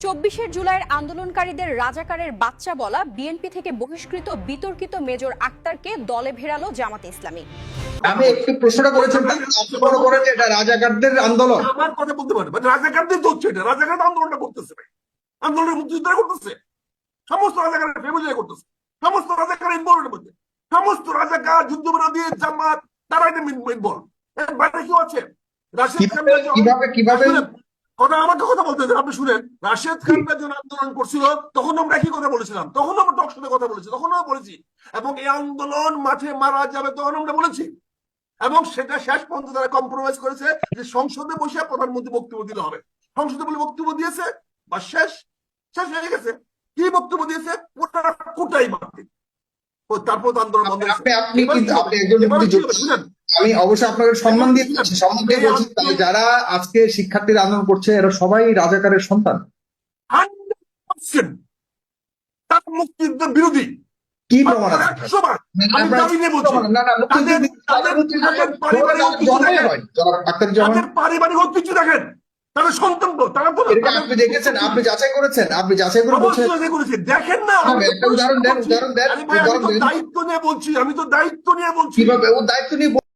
চব্বিশের জুলাইয়ের আন্দোলনকারীদের রাজাকারের বাচ্চা বলা বিএনপি থেকে বহিষ্কৃত বিতর্কিত মেজর আক্তারকে দলে ভেড়ালো জামাতে ইসলামী। আমি একটু প্রশ্নটা করেছেন আপনি মনে করেন যে এটা রাজাকারদের আন্দোলন? আমার কথা বলতে পারে মানে রাজাকারদের তো হচ্ছে এটা। রাজাকার আন্দোলনটা করতেছে ভাই। আন্দোলনের মুক্তিযোদ্ধারা করতেছে। সমস্ত রাজাকারের ফ্যামিলিরা করতেছে। সমস্ত রাজাকার ইনভলভের মধ্যে। সমস্ত রাজাকার যুদ্ধ দিয়ে জামাত তারা এটা ইনভলভ এর বাইরে কেউ আছে? খান কীভাবে কীভাবে কথা আমাকে কথা বলতে আপনি শুনেন। রাশেদ খানরা যখন আন্দোলন করছিল তখন আমরা একই কথা বলেছিলাম। তখন আমরা টক টকশোতে কথা বলেছি তখন আমরা বলেছি। এবং এই আন্দোলন মাঠে মারা যাবে তখন আমরা বলেছি। এবং সেটা শেষ পর্যন্ত তারা কম্প্রোমাইজ করেছে যে সংসদে বসে প্রধানমন্ত্রী বক্তব্য দিতে হবে। সংসদে বলে বক্তব্য দিয়েছে বা শেষ শেষ হয়ে গেছে। কি বক্তব্য দিয়েছে? ওটা কোটাই ও তারপর আন্দোলন বন্ধ মুক্তিযোদ্ধা। আমি অবশ্যই আপনাকে সম্মান দিয়ে বলছি সম্মান দিয়ে বলছি যারা আজকে শিক্ষার্থীরা আন্দোলন করছে এরা সবাই রাজাকারের সন্তান। তার মুক্তিযুদ্ধের বিরোধী। কি প্রমাণ মুক্তিযুদ্ধ মুক্তিযুদ্ধ পারিবারিক জন্মই দেখেন। সন্তান তো তারা তো আপনি দেখেছেন? আপনি যাচাই করেছেন? আপনি যাচাই করে বলছেন করেছি। দেখেন না একটা উদাহরণ দেন, উদাহরণ দেন। দায়িত্ব নিয়ে বলছি আমি তো দায়িত্ব নিয়ে বলছি। কীভাবে? ও দায়িত্ব নিয়ে